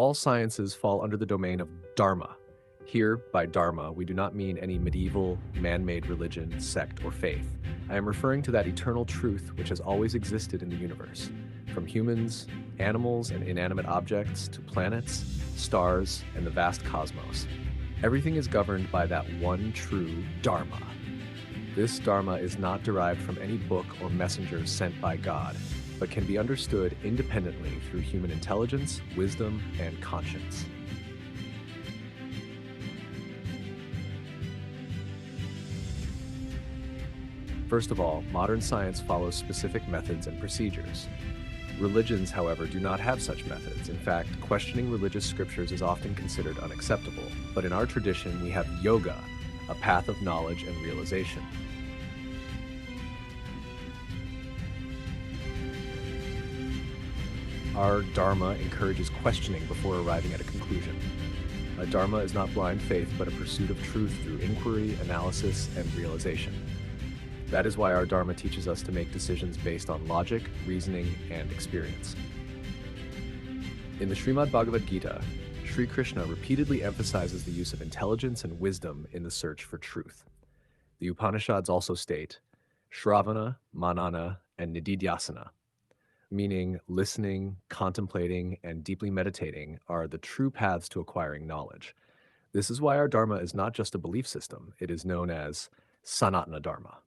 all sciences fall under the domain of Dharma. Here, by Dharma, we do not mean any medieval, man made religion, sect, or faith. I am referring to that eternal truth which has always existed in the universe, from humans, animals, and inanimate objects to planets, stars, and the vast cosmos. Everything is governed by that one true Dharma. This Dharma is not derived from any book or messenger sent by God, but can be understood independently through human intelligence, wisdom, and conscience. First of all, modern science follows specific methods and procedures. Religions, however, do not have such methods. In fact, questioning religious scriptures is often considered unacceptable. But in our tradition, we have yoga, a path of knowledge and realization. Our Dharma encourages questioning before arriving at a conclusion. A Dharma is not blind faith, but a pursuit of truth through inquiry, analysis, and realization. That is why our Dharma teaches us to make decisions based on logic, reasoning, and experience. In the Srimad Bhagavad Gita, Sri Krishna repeatedly emphasizes the use of intelligence and wisdom in the search for truth. The Upanishads also state Shravana, Manana, and Nididhyasana meaning listening, contemplating, and deeply meditating, are the true paths to acquiring knowledge. This is why our Dharma is not just a belief system, it is known as Sanatana Dharma.